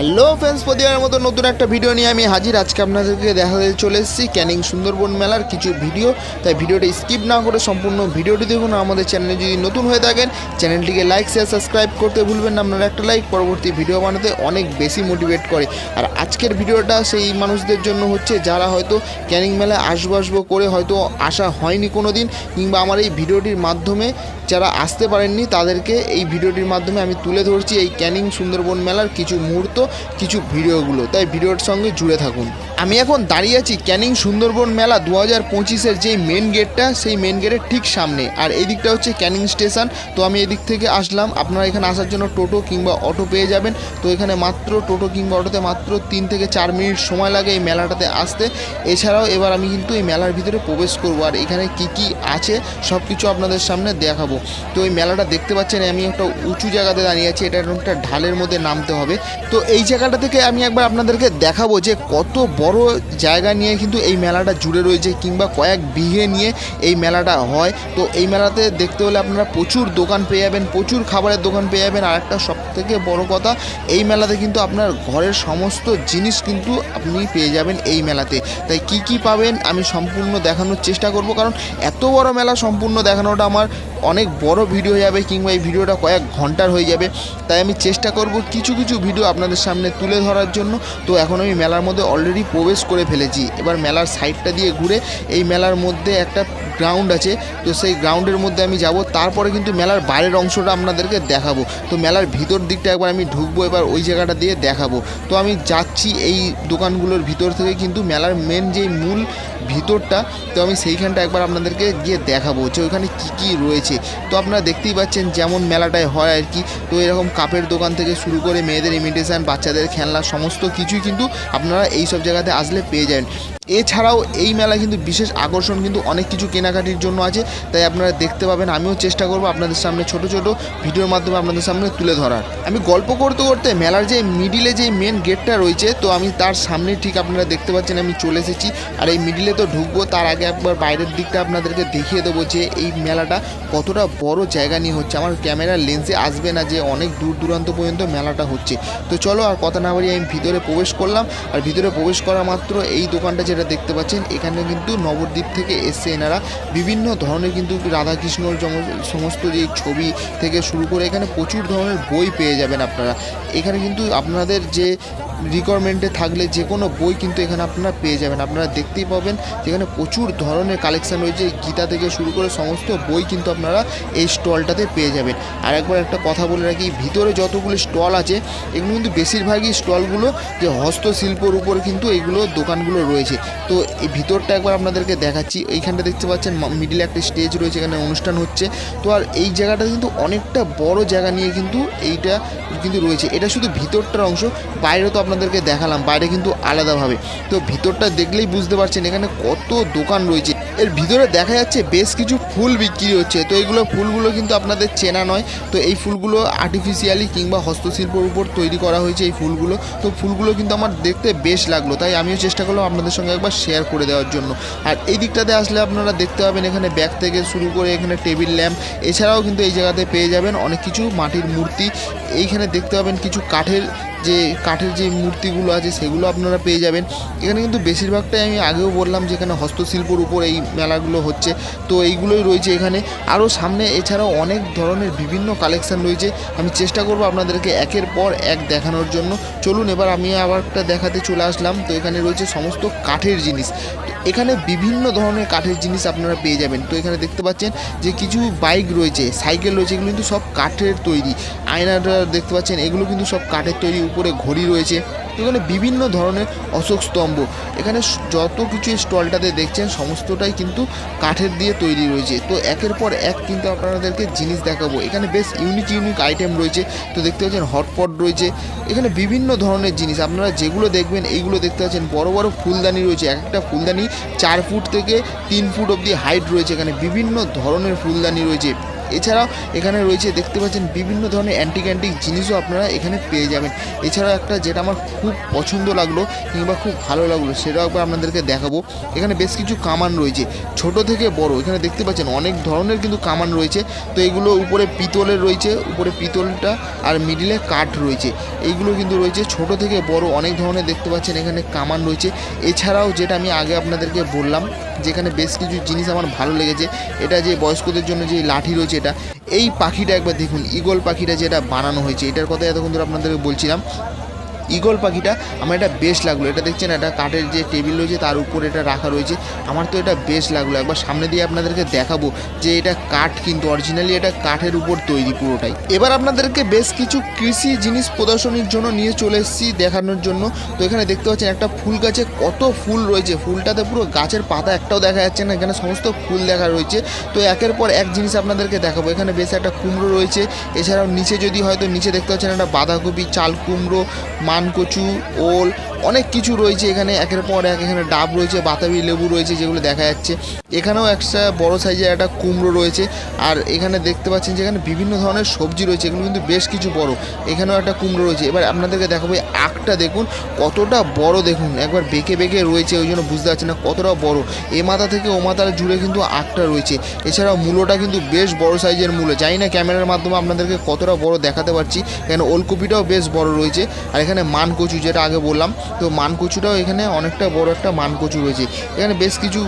Hello friends প্রতিবারের মতো নতুন একটা ভিডিও নিয়ে আমি হাজির। আজকে আপনাদেরকে দেখাতে চলে এসেছি ক্যানিং সুন্দরবন মেলার কিছু ভিডিও তাই ভিডিওটা স্কিপ না করে সম্পূর্ণ ভিডিওটি দেখুন। আমাদের চ্যানেলে যদি নতুন হয়ে থাকেন চ্যানেলটিকে লাইক শেয়ার সাবস্ক্রাইব করতে ভুলবেন না। আপনারা একটা লাইক পরবর্তী ভিডিও বানাতে অনেক বেশি মোটিভেট করে। আর আজকের ভিডিওটা সেই মানুষদের জন্য হচ্ছে, যারা হয়তো ক্যানিং মেলায় আসব আসব করে হয়তো আসা হয়নি কোনো দিন কিংবা আমার এই ভিডিওটির মাধ্যমে যারা আসতে পারেননি, তাদেরকে এই ভিডিওটির মাধ্যমে আমি তুলে ধরছি এই ক্যানিং সুন্দরবন মেলার কিছু মুহূর্ত। কিছু ভিডিওগুলো তাই ভিডিওর সঙ্গে জুড়ে থাকুন। আমি এখন দাঁড়িয়ে আছি ক্যানিং সুন্দরবন মেলা দু হাজার পঁচিশের যেই মেন গেটটা সেই মেন গেটের ঠিক সামনে। আর এই দিকটা হচ্ছে ক্যানিং স্টেশন। তো আমি এদিক থেকে আসলাম। আপনারা এখানে আসার জন্য টোটো কিংবা অটো পেয়ে যাবেন। তো এখানে মাত্র টোটো কিংবা অটোতে মাত্র তিন থেকে চার মিনিট সময় লাগে এই মেলাটাতে আসতে। এছাড়াও এবার আমি কিন্তু এই মেলার ভিতরে প্রবেশ করব। আর এখানে কি কি আছে সব কিছু আপনাদের সামনে দেখাবো। তো এই মেলাটা দেখতে পাচ্ছেন, আমি একটা উঁচু জায়গাতে দাঁড়িয়ে আছি। এটা একটা ঢালের মধ্যে নামতে হবে। তো এই জায়গাটা থেকে আমি একবার আপনাদেরকে দেখাবো যে কত বড় জায়গা নিয়ে কিন্তু এই মেলাটা জুড়ে রয়েছে কিংবা কয়েক বিঘে নিয়ে এই মেলাটা হয়। তো এই মেলাতে দেখতে হলে আপনারা প্রচুর দোকান পেয়ে যাবেন, প্রচুর খাবারের দোকান পেয়ে যাবেন। আর একটা সব থেকে বড় কথা, এই মেলাতে কিন্তু আপনার ঘরের সমস্ত জিনিস কিন্তু আপনি পেয়ে যাবেন এই মেলাতে। তাই কি কি পাবেন আমি সম্পূর্ণ দেখানোর চেষ্টা করব, কারণ এত বড় মেলা সম্পূর্ণ দেখানোটা আমার অনেক বড় ভিডিও হয়ে যাবে কিংবা এই ভিডিওটা কয়েক ঘণ্টার হয়ে যাবে। তাই আমি চেষ্টা করব কিছু কিছু ভিডিও আপনাদের সামনে তুলে ধরার জন্য। তো এখন আমি মেলার মধ্যে অলরেডি প্রবেশ করে ফেলেছি। এবার মেলার সাইডটা দিয়ে ঘুরে এই মেলার মধ্যে একটা গ্রাউন্ড আছে। তো সেই গ্রাউন্ডের মধ্যে আমি যাব। তারপরে কিন্তু মেলার বাইরের অংশটা আপনাদেরকে দেখাবো। তো মেলার ভিতর দিকটা একবার আমি ঢুকবো, এবার ওই জায়গাটা দিয়ে দেখাবো। তো আমি যাচ্ছি এই দোকানগুলোর ভিতর থেকে কিন্তু মেলার মেন যেই মূল ভিতরটা, তো আমি সেইখানটা একবার আপনাদেরকে গিয়ে দেখাবো যে ওইখানে কী কী রয়েছে। তো আপনারা দেখতেই পাচ্ছেন যেমন মেলাটায় হয় আর কি। তো এরকম কাপের দোকান থেকে শুরু করে মেয়েদের ইমিটেশন বাচ্চাদের খেলনা, সমস্ত কিছুই কিন্তু আপনারা এই সব জায়গাতে আসলে পেয়ে যাবেন। এছাড়াও এই মেলা কিন্তু বিশেষ আকর্ষণ কিন্তু অনেক কিছু কেনাকাটির জন্য আছে। তাই আপনারা দেখতে পাবেন, আমিও চেষ্টা করব আপনাদের সামনে ছোট ছোট ভিডিওর মাধ্যমে আপনাদের সামনে তুলে ধরার। আমি গল্প করতে করতে মেলার যে মিডিলে যে মেন গেটটা রয়েছে, তো আমি তার সামনে ঠিক আপনারা দেখতে পাচ্ছেন আমি চলে এসেছি। আর এই মিডিলে তো ঢুকবো, তার আগে একবার বাইরের দিকটা আপনাদেরকে দেখিয়ে দেবো যে এই মেলাটা কতটা বড় জায়গা নিয়ে হচ্ছে। আমার ক্যামেরার লেন্সে আসবে না যে অনেক দূর দূরান্ত পর্যন্ত মেলাটা হচ্ছে। তো চলো আর কথা না বাড়িয়ে আমি ভিতরে প্রবেশ করলাম। আর ভিতরে প্রবেশ করা মাত্র এই দোকানটা যেটা দেখতে পাচ্ছেন, এখানে কিন্তু নবদ্বীপ থেকে এসছে এনারা। বিভিন্ন ধরনের কিন্তু রাধাকৃষ্ণর সমস্ত যে ছবি থেকে শুরু করে এখানে প্রচুর ধরনের বই পেয়ে যাবেন আপনারা। এখানে কিন্তু আপনাদের যে রিকোয়ারমেন্টে থাকলে যে কোনো বই কিন্তু এখানে আপনারা পেয়ে যাবেন। আপনারা দেখতেই পাবেন যেখানে প্রচুর ধরনের কালেকশন রয়েছে। গীতা থেকে শুরু করে সমস্ত বই কিন্তু আপনারা এই স্টলটাতে পেয়ে যাবেন। আর একবার একটা কথা বলে রাখি, ভিতরে যতগুলো স্টল আছে, এগুলো কিন্তু বেশিরভাগই স্টলগুলো যে হস্তশিল্পর উপর কিন্তু এইগুলো দোকানগুলো রয়েছে। তো এই ভিতরটা একবার আপনাদেরকে দেখাচ্ছি। এইখানটা দেখতে পাচ্ছেন মিডিলে একটা স্টেজ রয়েছে, এখানে অনুষ্ঠান হচ্ছে। তো আর এই জায়গাটা কিন্তু অনেকটা বড় জায়গা নিয়ে কিন্তু এইটা কিন্তু রয়েছে। এটা শুধু ভিতরটার অংশ, বাইরে তো আপনাদেরকে দেখালাম, বাইরে কিন্তু আলাদাভাবে। তো ভিতরটা দেখলেই বুঝতে পারছেন, এখানে কত দোকান রয়েছে। এর ভিতরে দেখা যাচ্ছে বেশ কিছু ফুল বিক্রি হচ্ছে। তো এইগুলো ফুলগুলো কিন্তু আপনাদের চেনা নয়। তো এই ফুলগুলো আর্টিফিশিয়ালি কিংবা হস্তশিল্পর উপর তৈরি করা হয়েছে এই ফুলগুলো। তো ফুলগুলো কিন্তু আমার দেখতে বেশ লাগল, তাই আমিও চেষ্টা করলাম আপনাদের সঙ্গে একবার শেয়ার করে দেওয়ার জন্য। আর এই দিকটাতে আসলে আপনারা দেখতে পাবেন, এখানে ব্যাগ থেকে শুরু করে এখানে টেবিল ল্যাম্প, এছাড়াও কিন্তু এই জায়গাতে পেয়ে যাবেন অনেক কিছু মাটির মূর্তি। এইখানে দেখতে পাবেন কিছু কাঠের যে কাঠের যে মূর্তিগুলো আছে সেগুলো আপনারা পেয়ে যাবেন। এখানে কিন্তু বেশিরভাগটাই আমি আগেও বললাম যে এখানে হস্তশিল্পর উপর এই মেলাগুলো হচ্ছে। তো এইগুলোই রয়েছে এখানে। আরও সামনে এছাড়াও অনেক ধরনের বিভিন্ন কালেকশন রয়েছে। আমি চেষ্টা করব আপনাদেরকে একের পর এক দেখানোর জন্য। চলুন এবার আমি আবার একটা দেখাতে চলে আসলাম। তো এখানে রয়েছে সমস্ত কাঠের জিনিস। এখানে বিভিন্ন ধরনের কাঠের জিনিস আপনারা পেয়ে যাবেন। তো এখানে দেখতে পাচ্ছেন যে কিছু বাইক রয়েছে, সাইকেল রয়েছে, এগুলো কিন্তু সব কাঠের তৈরি। আয়নাটা দেখতে পাচ্ছেন, এগুলো কিন্তু সব কাঠের তৈরি। উপরে ঘড়ি রয়েছে। এখানে বিভিন্ন ধরনের অশোক স্তম্ভ। এখানে যত কিছু স্টলটাতে দেখছেন, সমস্তটাই কিন্তু কাঠের দিয়ে তৈরি রয়েছে। তো একের পর এক কিন্তু আপনাদেরকে জিনিস দেখাবো। এখানে বেশ ইউনিক ইউনিক আইটেম রয়েছে। তো দেখতে পাচ্ছেন হটপট রয়েছে। এখানে বিভিন্ন ধরনের জিনিস। আপনারা যেগুলো দেখবেন, এইগুলো দেখতে পাচ্ছেন। বড় বড় ফুলদানি রয়েছে। এক একটা ফুলদানি চার ফুট থেকে তিন ফুট অবধি হাইট রয়েছে। এখানে বিভিন্ন ধরনের ফুলদানি রয়েছে। এছাড়াও এখানে রয়েছে, দেখতে পাচ্ছেন বিভিন্ন ধরনের অ্যান্টিক অ্যান্টিক জিনিসও আপনারা এখানে পেয়ে যাবেন। এছাড়াও একটা যেটা আমার খুব পছন্দ লাগল কিংবা খুব ভালো লাগল, সেটাও একবার আপনাদেরকে দেখাবো। এখানে বেশ কিছু কামান রয়েছে, ছোট থেকে বড়। এখানে দেখতে পাচ্ছেন অনেক ধরনের কিন্তু কামান রয়েছে। তো এগুলো উপরে পিতলের রয়েছে, উপরে পিতলটা আর মিডিলে কাঠ রয়েছে। এইগুলো কিন্তু রয়েছে ছোট থেকে বড়, অনেক ধরনের দেখতে পাচ্ছেন এখানে কামান রয়েছে। এছাড়াও যেটা আমি আগে আপনাদেরকে বললাম যেখানে বেশ কিছু জিনিস আমার ভালো লেগেছে। এটা যে বয়স্কদের জন্য যে লাঠি রয়েছে এটা, এই পাখিটা একবার দেখুন ইগল পাখিটা যেটা বানানো হয়েছে, এটার কথা এতক্ষণ ধরে আপনাদেরকে বলছিলাম। ইগল পাখিটা, আমার এটা বেশ লাগল। এটা দেখছেন, একটা কাঠের যে টেবিল রয়েছে, তার উপর এটা রাখা রয়েছে। আমার তো এটা বেশ লাগল। একবার সামনে দিয়ে আপনাদেরকে দেখাবো যে এটা কাঠ কিন্তু অরিজিনালি এটা কাঠের উপর তৈরি পুরোটাই। এবার আপনাদেরকে বেশ কিছু কৃষি জিনিস প্রদর্শনীর জন্য নিয়ে চলে এসেছি দেখানোর জন্য। তো এখানে দেখতে পাচ্ছেন, একটা ফুল গাছে কত ফুল রয়েছে। ফুলটাতে পুরো গাছের পাতা একটাও দেখা যাচ্ছে না, এখানে সমস্ত ফুল দেখা রয়েছে। তো একের পর এক জিনিস আপনাদেরকে দেখাবো। এখানে বেশ একটা কুমড়ো রয়েছে। এছাড়াও নিচে যদি হয়তো নিচে দেখতে পাচ্ছেন একটা বাঁধাকপি, চাল কুমড়ো মানকচু ওল, অনেক কিছু রয়েছে এখানে। একের পর এক এখানে ডাব রয়েছে, বাতাবি লেবু রয়েছে যেগুলো দেখা যাচ্ছে। এখানেও একটা বড় সাইজের একটা কুমড়ো রয়েছে। আর এখানে দেখতে পাচ্ছেন যে এখানে বিভিন্ন ধরনের সবজি রয়েছে, এগুলো কিন্তু বেশ কিছু বড়। এখানেও একটা কুমড়ো রয়েছে। এবার আপনাদেরকে দেখাবো এই আখটা দেখুন, কতটা বড় দেখুন। একবার বেঁকে বেঁকে রয়েছে, ওই জন্য বুঝতে পারছি না কতটা বড়। এ মাথা থেকে ও মাথার জুড়ে কিন্তু আখটা রয়েছে। এছাড়াও মূলোটা কিন্তু বেশ বড় সাইজের মূলো। জানি না ক্যামেরার মাধ্যমে আপনাদেরকে কতটা বড় দেখাতে পারছি। এখানে ওলকপিটাও বেশ বড় রয়েছে। আর এখানে মানকচু যেটা আগে বললাম, তো মানকচুটাও এখানে অনেকটা বড় একটা মানকচু রয়েছে। এখানে বেশ কিছু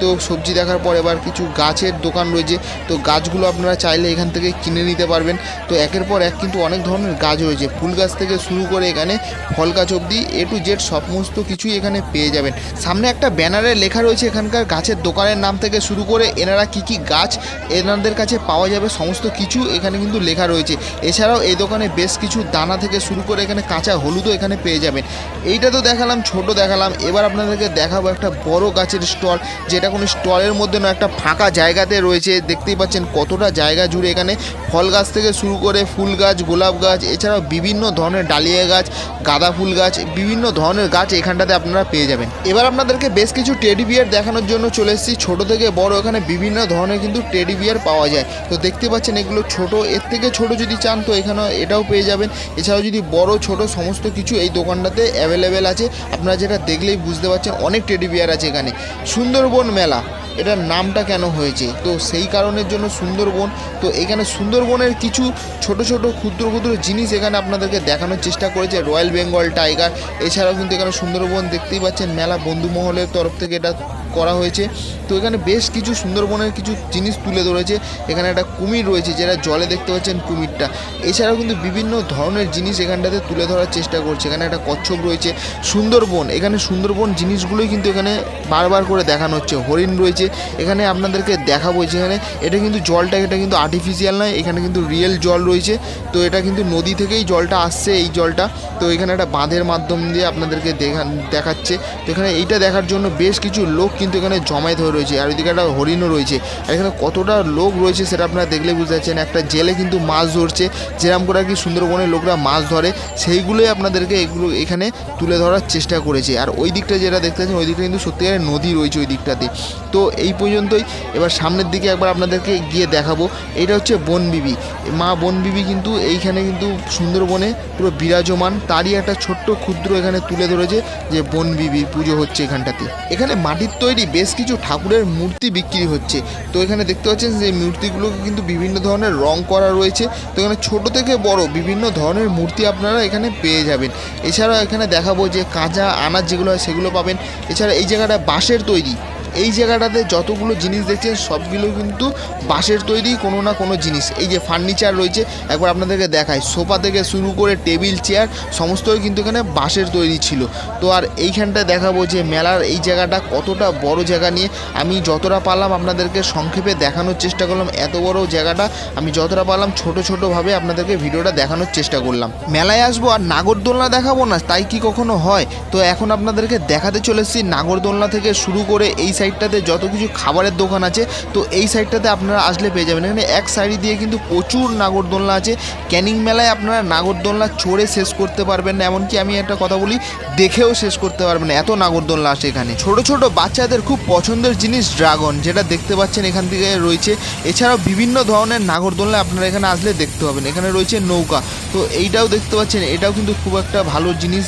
তো সবজি দেখার পর এবার কিছু গাছের দোকান রয়েছে। তো গাছগুলো আপনারা চাইলে এখান থেকে কিনে নিতে পারবেন। তো একের পর এক কিন্তু অনেক ধরনের গাছ রয়েছে। ফুল গাছ থেকে শুরু করে এখানে ফল গাছ অবধি এ টু জেড সমস্ত কিছুই এখানে পেয়ে যাবেন। সামনে একটা ব্যানারে লেখা রয়েছে এখানকার গাছের দোকানের নাম থেকে শুরু করে এনারা কি কি গাছ এনাদের কাছে পাওয়া যাবে সমস্ত কিছু এখানে কিন্তু লেখা রয়েছে। এছাড়াও এই দোকানে বেশ কিছু দানা থেকে শুরু করে এখানে কাঁচা হলুদও এখানে পেয়ে যাবেন। এইটা তো দেখালাম, ছোট দেখালাম। এবার আপনাদেরকে দেখাবো একটা বড় গাছের স্টল যেটা কোনো স্টলের মধ্যে না একটা ফাঁকা জায়গাতে রয়েছে। দেখতেই পাচ্ছেন কতটা জায়গা জুড়ে এখানে। ফল গাছ থেকে শুরু করে ফুল গাছ, গোলাপ গাছ, এছাড়াও বিভিন্ন ধরনের ডালিয়া গাছ, গাঁদা ফুল গাছ, বিভিন্ন ধরনের গাছ এখানটাতে আপনারা পেয়ে যাবেন। এবার আপনাদেরকে বেশ কিছু টেডি বিয়ার দেখানোর জন্য চলে এসেছি। ছোট থেকে বড় এখানে বিভিন্ন ধরনের কিন্তু টেডি বিয়ার পাওয়া যায়। তো দেখতে পাচ্ছেন এগুলো ছোট, এর থেকে ছোট যদি চান তো এখানে এটাও পেয়ে যাবেন। এছাড়াও যদি বড়, ছোট সমস্ত কিছু এই দোকানটাতে অ্যাভেলেবেল আছে, আপনারা যেটা দেখলেই বুঝতে পারছেন অনেক টেডি বিয়ার আছে এখানে। সুন্দরবন মেলা। এটার নামটা কেন হয়েছে? তো সেই কারণের জন্য সুন্দরবন, তো এখানে সুন্দরবনের কিছু ছোট ছোট ক্ষুদ্র ক্ষুদ্র জিনিস এখানে আপনাদেরকে দেখানোর চেষ্টা করেছে, রয়্যাল বেঙ্গল টাইগার। এছাড়াও কিন্তু এখানে সুন্দরবন দেখতেই পাচ্ছেন, মেলা বন্ধু মহলের তরফ থেকে এটা করা হয়েছে। তো এখানে বেশ কিছু সুন্দরবনের কিছু জিনিস তুলে ধরেছে। এখানে একটা কুমির রয়েছে যেটা জলে দেখতে পাচ্ছেন কুমিরটা। এছাড়াও কিন্তু বিভিন্ন ধরনের জিনিস এখানটাতে তুলে ধরার চেষ্টা করছে। এখানে একটা কচ্ছপ রয়েছে, সুন্দরবন। এখানে সুন্দরবন জিনিসগুলোই কিন্তু এখানে বারবার করে দেখানো হচ্ছে। হরিণ রয়েছে এখানে আপনাদেরকে দেখাবো যেখানে। এটা কিন্তু জলটা, এটা কিন্তু আর্টিফিশিয়াল নয়, এখানে কিন্তু রিয়েল জল রয়েছে। তো এটা কিন্তু নদী থেকেই জলটা আসছে এই জলটা। তো এখানে একটা বাঁধের মাধ্যম দিয়ে আপনাদেরকে দেখা, দেখাচ্ছে। তো এখানে এইটা দেখার জন্য বেশ কিছু লোক কিন্তু এখানে জমায়েত হয়ে রয়েছে। আর ওইদিকে একটা হরিণও রয়েছে। আর এখানে কতটা লোক রয়েছে সেটা আপনারা দেখলে বুঝতে পারছেন। একটা জেলে কিন্তু মাছ ধরছে। যেরকম করে আর কি সুন্দরবনের লোকরা মাছ ধরে, সেইগুলোই আপনাদেরকে এগুলো এখানে তুলে ধরার চেষ্টা করেছে। আর ওই দিকটা যেটা দেখতে পাচ্ছেন, ওই দিকটা কিন্তু সত্যিকারের নদী রয়েছে ওই দিকটাতে। তো এই পর্যন্তই। এবার সামনের দিকে একবার আপনাদেরকে গিয়ে দেখাবো। এটা হচ্ছে বনবিবি মা বনবিবি কিন্তু এইখানে কিন্তু সুন্দরবনে পুরো বিরাজমান। তারই একটা ছোট্ট ক্ষুদ্র এখানে তুলে ধরেছে যে বনবিবির পুজো হচ্ছে এখানটাতে। এখানে মাটির তৈরি বেশ কিছু ঠাকুরের মূর্তি বিক্রি হচ্ছে। তো এখানে দেখতে পাচ্ছেন যে মূর্তিগুলোকে কিন্তু বিভিন্ন ধরনের রং করা রয়েছে। তো এখানে ছোট থেকে বড় বিভিন্ন ধরনের মূর্তি আপনারা এখানে পেয়ে যাবেন। এছাড়াও এখানে দেখাবো যে কাঁচা আনাজ যেগুলো হয় সেগুলো পাবেন। এছাড়া এই জায়গাটা বাঁশের তৈরি। এই জায়গাটাতে যতগুলো জিনিস দেখছেন, সবগুলো কিন্তু বাঁশের তৈরি কোনো না কোনো জিনিস। এই যে ফার্নিচার রয়েছে, একবার আপনাদেরকে দেখায় সোফা থেকে শুরু করে টেবিল, চেয়ার, সমস্তই কিন্তু এখানে বাঁশের তৈরি ছিল। তো আর এইখানটায় দেখাবো যে মেলার এই জায়গাটা কতটা বড় জায়গা নিয়ে আমি যতটা পারলাম আপনাদেরকে সংক্ষেপে দেখানোর চেষ্টা করলাম। এত বড় জায়গাটা আমি যতটা পারলাম ছোট ছোটোভাবে আপনাদেরকে ভিডিওটা দেখানোর চেষ্টা করলাম। মেলায় আসব আর নাগরদোলনা দেখাবো না? তাই কি কখনো হয়? তো এখন আপনাদেরকে দেখাতে চলেছি নাগরদোলনা থেকে শুরু করে এই সাইডটাতে যত কিছু খাবারের দোকান আছে, তো এই সাইডটাতে আপনারা আসলে পেয়ে যাবেন। এখানে এক সাইড দিয়ে কিন্তু প্রচুর নাগরদোলনা আছে। ক্যানিং মেলায় আপনারা নাগরদোলনা চড়ে শেষ করতে পারবেন না, এমনকি আমি একটা কথা বলি, দেখেও শেষ করতে পারবেন না। এত নাগরদোলনা আসে এখানে। ছোট ছোট বাচ্চাদের খুব পছন্দের জিনিস ড্রাগন, যেটা দেখতে পাচ্ছেন এখান থেকে রয়েছে। এছাড়াও বিভিন্ন ধরনের নাগরদোলনা আপনারা এখানে আসলে দেখতে পাবেন। এখানে রয়েছে নৌকা। তো এইটাও দেখতে পাচ্ছেন, এটাও কিন্তু খুব একটা ভালো জিনিস।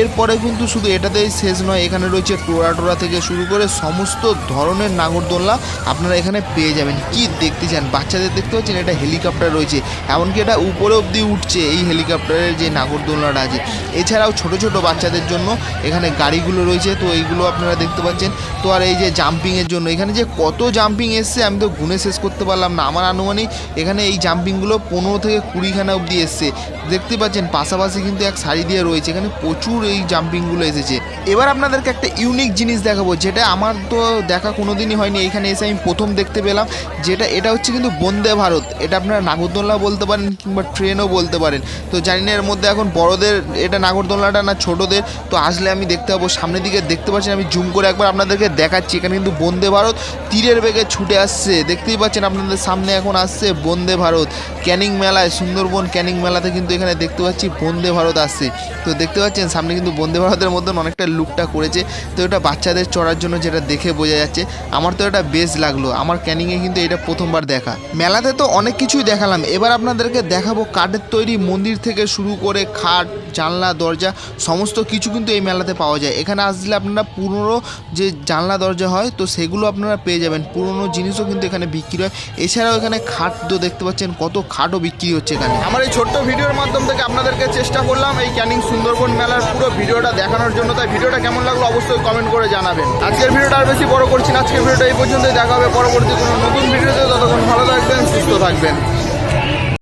এরপরে কিন্তু শুধু এটাতেই শেষ নয়, এখানে রয়েছে টোরা টোরা থেকে শুরু করে সমস্ত ধরনের নাগরদোলনা আপনারা এখানে পেয়ে যাবেন। কি দেখতে চান? বাচ্চাদের দেখতে পাচ্ছেন এটা হেলিকপ্টার রয়েছে। এমনকি এটা উপরে অবধি উঠছে এই হেলিকপ্টারের যে নাগরদোলনাটা আছে। এছাড়াও ছোট ছোট বাচ্চাদের জন্য এখানে গাড়িগুলো রয়েছে। তো এইগুলো আপনারা দেখতে পাচ্ছেন। তো আর এই যে জাম্পিংয়ের জন্য, এখানে যে কত জাম্পিং এসছে আমি তো গুনে শেষ করতে পারলাম না। আমার আনুমানিক এখানে এই জাম্পিংগুলো পনেরো থেকে কুড়িখানা অবধি এসছে। দেখতে পাচ্ছেন, পাশাপাশি কিন্তু এক শাড়ি দিয়ে রয়েছে। এখানে প্রচুর এই জাম্পিংগুলো এসেছে। এবার আপনাদেরকে একটা ইউনিক জিনিস দেখাবো, যেটা আমার তো দেখা কোনো দিনই হয়নি। এখানে এসে আমি প্রথম দেখতে পেলাম যেটা, এটা হচ্ছে কিন্তু বন্দে ভারত। এটা আপনারা নাগরদোলনা বলতে পারেন কিংবা ট্রেনও বলতে পারেন। তো জানি না এর মধ্যে এখন বড়দের, এটা নাগরদোলনাটা না ছোটদের? তো আসলে আমি দেখতে পাবো, সামনের দিকে দেখতে পাচ্ছেন, আমি জুম করে একবার আপনাদেরকে দেখাচ্ছি। এখানে কিন্তু বন্দে ভারত তীরের বেগে ছুটে আসছে। দেখতেই পাচ্ছেন আপনাদের সামনে এখন আসছে বন্দে ভারত। ক্যানিং মেলায়, সুন্দরবন ক্যানিং মেলাতে কিন্তু এখানে দেখতে পাচ্ছি বন্দে ভারত আসছে। তো দেখতে পাচ্ছেন, সামনে কিন্তু বন্দে ভারতের মতন অনেকটা লুকটা করেছে। তো এটা বাচ্চাদের চড়ার জন্য যেটা দেখে বোঝা যাচ্ছে, আমার তো এটা বেশ লাগল। আমার ক্যানিংয়ে কিন্তু এটা প্রথমবার দেখা। মেলাতে তো অনেক কিছুই দেখালাম। এবার আপনাদেরকে দেখাবো কাঠের তৈরি মন্দির থেকে শুরু করে খাট, জানলা, দরজা, সমস্ত কিছু কিন্তু এই মেলাতে পাওয়া যায়। এখানে আসলে আপনারা পুরনো যে জানলা, দরজা হয়, তো সেগুলো আপনারা পেয়ে যাবেন। পুরনো জিনিসও কিন্তু এখানে বিক্রি হয়। এছাড়াও এখানে খাট তো দেখতে পাচ্ছেন, কত খাটও বিক্রি হচ্ছে এখানে। আমার এই ছোট্ট ভিডিওর মাধ্যম থেকে আপনাদেরকে চেষ্টা করলাম এই ক্যানিং সুন্দরবন মেলার পুরো ভিডিওটা দেখানোর জন্য। তাই ভিডিওটা কেমন লাগল অবশ্যই কমেন্ট করে জানাবেন। আজকের ভিডিওটা আর বেশি বড় করছি না। আজকের ভিডিওটা এই পর্যন্তই। দেখা হবে পরবর্তী কোনো নতুন ভিডিওতে। ততক্ষণ ভালো থাকবেন, সুস্থ থাকবেন।